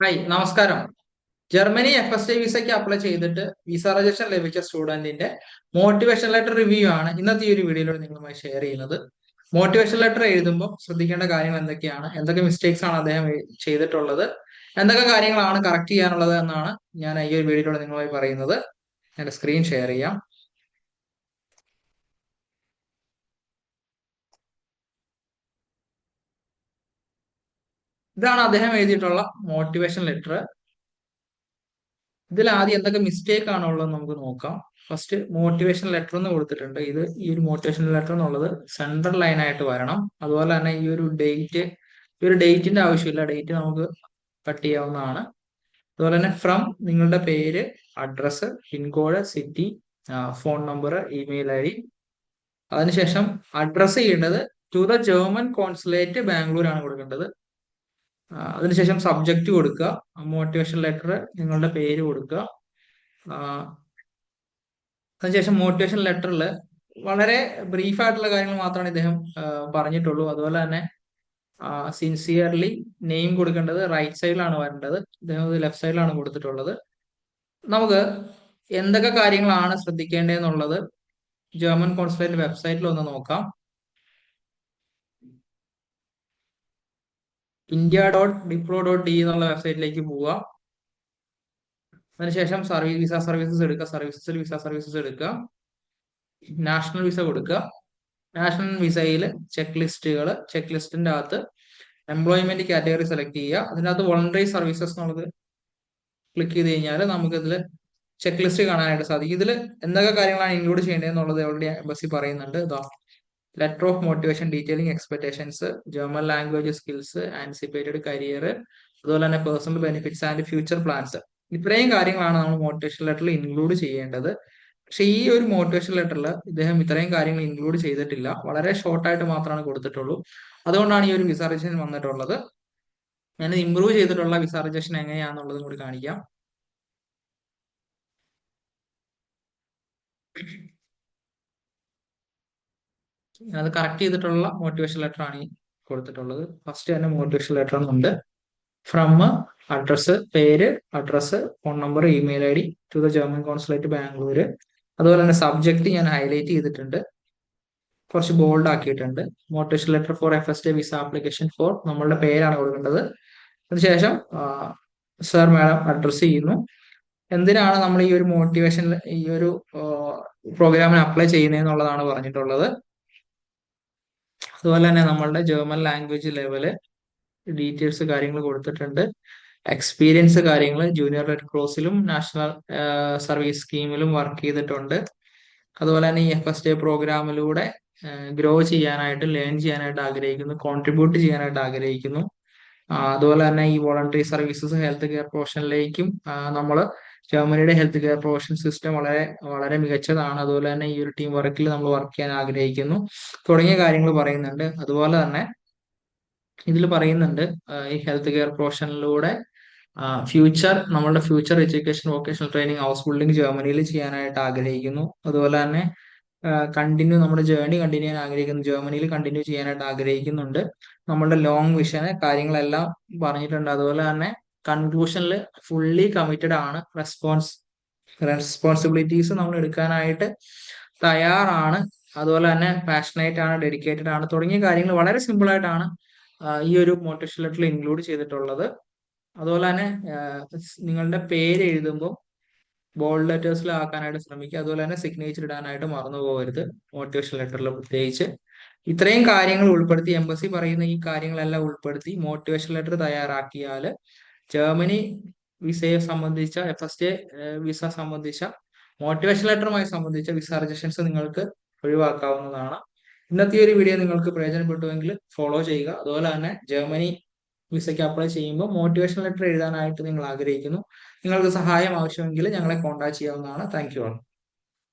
Hi നമസ്കാരം. Germany F S T വിസയ്ക്ക് apply ചെയ്തിട്ട് വിസ രജിസ്ട്രേഷൻ ലഭിച്ച സ്റ്റുഡന്റിന്റെ മോട്ടിവേഷൻ ലെറ്റർ റിവ്യൂ ആണ് ഇന്നത്തെ ഈ ഒരു വീഡിയോയിലൂടെ നിങ്ങളുമായി ഷെയർ ചെയ്യുന്നത്. മോട്ടിവേഷൻ ലെറ്റർ എഴുതുമ്പോൾ ശ്രദ്ധിക്കേണ്ട കാര്യങ്ങൾ എന്തൊക്കെയാണ്? എന്തൊക്കെ മിസ്റ്റേക്സ് ആണ് അദ്ദേഹം ചെയ്തിട്ടുള്ളത്? എന്തൊക്കെ കാര്യങ്ങളാണ് കറക്റ്റ് ചെയ്യാനുള്ളത് എന്നാണ് ഞാൻ ഈ ഒരു വീഡിയോയിലൂടെ നിങ്ങളുമായി പറയുന്നത്. ഞാൻ സ്ക്രീൻ ഷെയർ ചെയ്യാം. ഇതാണ് അദ്ദേഹം എഴുതിയിട്ടുള്ള മോട്ടിവേഷൻ ലെറ്റർ ഇതിൽ ആദ്യം എന്തൊക്കെ മിസ്റ്റേക്ക് ആണോ ഉള്ളത് നമുക്ക് നോക്കാം. ഫസ്റ്റ് മോട്ടിവേഷൻ ലെറ്റർ എന്ന് കൊടുത്തിട്ടുണ്ട്. ഇത് ഈ ഒരു മോട്ടിവേഷൻ ലെറ്റർ എന്നുള്ളത് സെൻട്രൽ ലൈൻ ആയിട്ട് വരണം. അതുപോലെ തന്നെ ഈ ഒരു ഡേറ്റ് ഈ ഒരു ഡേറ്റിന്റെ ആവശ്യമില്ല. ഡേറ്റ് നമുക്ക് കട്ട് ചെയ്യാവുന്നതാണ്. അതുപോലെ തന്നെ ഫ്രം നിങ്ങളുടെ പേര് address pincode city phone number email I D. അതിനുശേഷം അഡ്രസ്സ് ചെയ്യേണ്ടത് to the German consulate Bangalore ആണ് കൊടുക്കേണ്ടത്. അതിനുശേഷം സബ്ജക്റ്റ് കൊടുക്കുക. മോട്ടിവേഷൻ ലെറ്റർ നിങ്ങളുടെ പേര് കൊടുക്കുക. അതിനുശേഷം മോട്ടിവേഷൻ ലെറ്ററിൽ വളരെ ബ്രീഫ് ആയിട്ടുള്ള കാര്യങ്ങൾ മാത്രമാണ് ഇദ്ദേഹം പറഞ്ഞിട്ടുള്ളൂ. അതുപോലെ തന്നെ സിൻസിയർലി നെയിം കൊടുക്കേണ്ടത് റൈറ്റ് സൈഡിലാണ് വരേണ്ടത്. ഇദ്ദേഹം ലെഫ്റ്റ് സൈഡിലാണ് കൊടുത്തിട്ടുള്ളത്. നമുക്ക് എന്തൊക്കെ കാര്യങ്ങളാണ് ശ്രദ്ധിക്കേണ്ടതെന്നുള്ളത് ജർമ്മൻ കോൺസുലേറ്റ് വെബ്സൈറ്റിൽ ഒന്ന് നോക്കാം. India dot diplo dot D എന്നുള്ള വെബ്സൈറ്റിലേക്ക് പോവുക. അതിനുശേഷം സർവീസ് വിസ സർവീസസ് എടുക്കുക. സർവീസസിൽ വിസ സർവീസസ് എടുക്കുക. നാഷണൽ വിസ കൊടുക്കുക. നാഷണൽ വിസയിൽ ചെക്ക് ലിസ്റ്റുകൾ ചെക്ക് ലിസ്റ്റിന്റെ അകത്ത് എംപ്ലോയ്മെന്റ് കാറ്റഗറി സെലക്ട് ചെയ്യുക. അതിനകത്ത് വോളണ്ടറി സർവീസസ് എന്നുള്ളത് ക്ലിക്ക് ചെയ്ത് കഴിഞ്ഞാൽ നമുക്കിതിൽ ചെക്ക് ലിസ്റ്റ് കാണാനായിട്ട് സാധിക്കും. ഇതിൽ എന്തൊക്കെ കാര്യങ്ങളാണ് ഇൻക്ലൂഡ് ചെയ്യേണ്ടത് എന്നുള്ളത് ഓൾറെഡി എംബസി പറയുന്നുണ്ട്. ഇതാ letter of motivation detailing expectations German language skills anticipated career അതുപോലെ തന്നെ personal benefits and future plans ഇത്രയും കാര്യങ്ങളാണ് നമ്മൾ മോട്ടിവേഷൻ ലെറ്ററിൽ ഇൻക്ലൂഡ് ചെയ്യേണ്ടത്. പക്ഷെ ഈ ഒരു മോട്ടിവേഷൻ ലെറ്ററിൽ ഇദ്ദേഹം ഇത്രയും കാര്യങ്ങൾ ഇൻക്ലൂഡ് ചെയ്തിട്ടില്ല. വളരെ ഷോർട്ട് ആയിട്ട് മാത്രമാണ് കൊടുത്തിട്ടുള്ളൂ. അതുകൊണ്ടാണ് ഈ ഒരു വിസ റിജക്ഷൻ വന്നിട്ടുള്ളത്. ഞാൻ ഇമ്പ്രൂവ് ചെയ്തിട്ടുള്ള വിസ റിജക്ഷൻ എങ്ങനെയാണെന്നുള്ളതും കൂടി കാണിക്കാം. അത് കറക്റ്റ് ചെയ്തിട്ടുള്ള മോട്ടിവേഷൻ ലെറ്റർ ആണ് ഈ കൊടുത്തിട്ടുള്ളത്. ഫസ്റ്റ് തന്നെ മോട്ടിവേഷൻ ലെറ്റർ ഉണ്ട് ഫ്രം അഡ്രസ് പേര് address phone number email I D to the German consulate Bangalore അതുപോലെ തന്നെ സബ്ജക്റ്റ് ഞാൻ ഹൈലൈറ്റ് ചെയ്തിട്ടുണ്ട്. കുറച്ച് ബോൾഡ് ആക്കിയിട്ടുണ്ട്. Motivation letter for F S D visa application for നമ്മളുടെ പേരാണ് കൊടുക്കേണ്ടത്. അതിനുശേഷം സർ മാഡം അഡ്രസ് ചെയ്യുന്നു. എന്തിനാണ് നമ്മൾ ഈ ഒരു മോട്ടിവേഷൻ ഈ ഒരു പ്രോഗ്രാമിന് അപ്ലൈ ചെയ്യുന്നതെന്നുള്ളതാണ് പറഞ്ഞിട്ടുള്ളത്. അതുപോലെ തന്നെ നമ്മളുടെ ജർമ്മൻ ലാംഗ്വേജ് ലെവൽ ഡീറ്റെയിൽസ് കാര്യങ്ങൾ കൊടുത്തിട്ടുണ്ട്. എക്സ്പീരിയൻസ് കാര്യങ്ങൾ ജൂനിയർ റെഡ് ക്രോസിലും നാഷണൽ സർവീസ് സ്കീമിലും വർക്ക് ചെയ്തിട്ടുണ്ട്. അതുപോലെ തന്നെ ഈ എഫ് എസ് ഡേ പ്രോഗ്രാമിലൂടെ ഗ്രോ ചെയ്യാനായിട്ട് ലേൺ ചെയ്യാനായിട്ട് ആഗ്രഹിക്കുന്നു കോൺട്രിബ്യൂട്ട് ചെയ്യാനായിട്ട് ആഗ്രഹിക്കുന്നു. അതുപോലെ തന്നെ ഈ വോളണ്ടറി സർവീസസ് ഹെൽത്ത് കെയർ പ്രൊഫഷനിലേക്കും നമ്മൾ ജർമ്മനിയുടെ ഹെൽത്ത് കെയർ പ്രൊഫഷൻ സിസ്റ്റം വളരെ വളരെ മികച്ചതാണ്. അതുപോലെ തന്നെ ഈ ഒരു ടീം വർക്കിൽ നമ്മൾ വർക്ക് ചെയ്യാൻ ആഗ്രഹിക്കുന്നു. തുടങ്ങിയ കാര്യങ്ങൾ പറയുന്നുണ്ട്. അതുപോലെ തന്നെ ഇതിൽ പറയുന്നുണ്ട് ഈ ഹെൽത്ത് കെയർ പ്രൊഫഷനിലൂടെ ഫ്യൂച്ചർ നമ്മളുടെ future education vocational training house building ജർമ്മനിയിൽ ചെയ്യാനായിട്ട് ആഗ്രഹിക്കുന്നു. അതുപോലെ തന്നെ കണ്ടിന്യൂ നമ്മുടെ ജേർണി കണ്ടിന്യൂ ചെയ്യാൻ ആഗ്രഹിക്കുന്നു. ജർമ്മനിയിൽ കണ്ടിന്യൂ ചെയ്യാനായിട്ട് ആഗ്രഹിക്കുന്നുണ്ട്. നമ്മളുടെ ലോങ് വിഷന് കാര്യങ്ങളെല്ലാം പറഞ്ഞിട്ടുണ്ട്. അതുപോലെ തന്നെ കൺക്ലൂഷനിൽ ഫുള്ളി കമ്മിറ്റഡ് ആണ്. റെസ്പോൺസ് റെസ്പോൺസിബിലിറ്റീസ് നമ്മൾ എടുക്കാനായിട്ട് തയ്യാറാണ്. അതുപോലെ തന്നെ പാഷനേറ്റ് ആണ് ഡെഡിക്കേറ്റഡ് ആണ്. തുടങ്ങിയ കാര്യങ്ങൾ വളരെ സിമ്പിൾ ആയിട്ടാണ് ഈ ഒരു മോട്ടിവേഷൻ ലെറ്ററിൽ ഇൻക്ലൂഡ് ചെയ്തിട്ടുള്ളത്. അതുപോലെ തന്നെ നിങ്ങളുടെ പേര് എഴുതുമ്പോൾ ബോൾഡ് ലെറ്റേഴ്സിൽ ആക്കാനായിട്ട് ശ്രമിക്കുക. അതുപോലെ തന്നെ സിഗ്നേച്ചർ ഇടാനായിട്ട് മറന്നു പോകരുത്. മോട്ടിവേഷൻ ലെറ്ററിൽ പ്രത്യേകിച്ച്. ഇത്രയും കാര്യങ്ങൾ ഉൾപ്പെടുത്തി എംബസി പറയുന്ന ഈ കാര്യങ്ങളെല്ലാം ഉൾപ്പെടുത്തി മോട്ടിവേഷൻ ലെറ്റർ തയ്യാറാക്കിയാൽ ജർമ്മനി വിസയെ സംബന്ധിച്ച എഫ് എസ് ഡി വിസ സംബന്ധിച്ച മോട്ടിവേഷൻ ലെറ്ററുമായി സംബന്ധിച്ച വിസ റിജക്ഷൻസ് നിങ്ങൾക്ക് ഒഴിവാക്കാവുന്നതാണ്. ഇന്നത്തെ ഒരു വീഡിയോ നിങ്ങൾക്ക് പ്രയോജനപ്പെട്ടുവെങ്കിൽ ഫോളോ ചെയ്യുക. അതുപോലെ തന്നെ ജർമ്മനി വിസയ്ക്ക് അപ്ലൈ ചെയ്യുമ്പോൾ മോട്ടിവേഷൻ ലെറ്റർ എഴുതാനായിട്ട് നിങ്ങൾ ആഗ്രഹിക്കുന്നു. നിങ്ങൾക്ക് സഹായം ആവശ്യമെങ്കിൽ ഞങ്ങളെ കോൺടാക്ട് ചെയ്യാവുന്നതാണ്. Thank you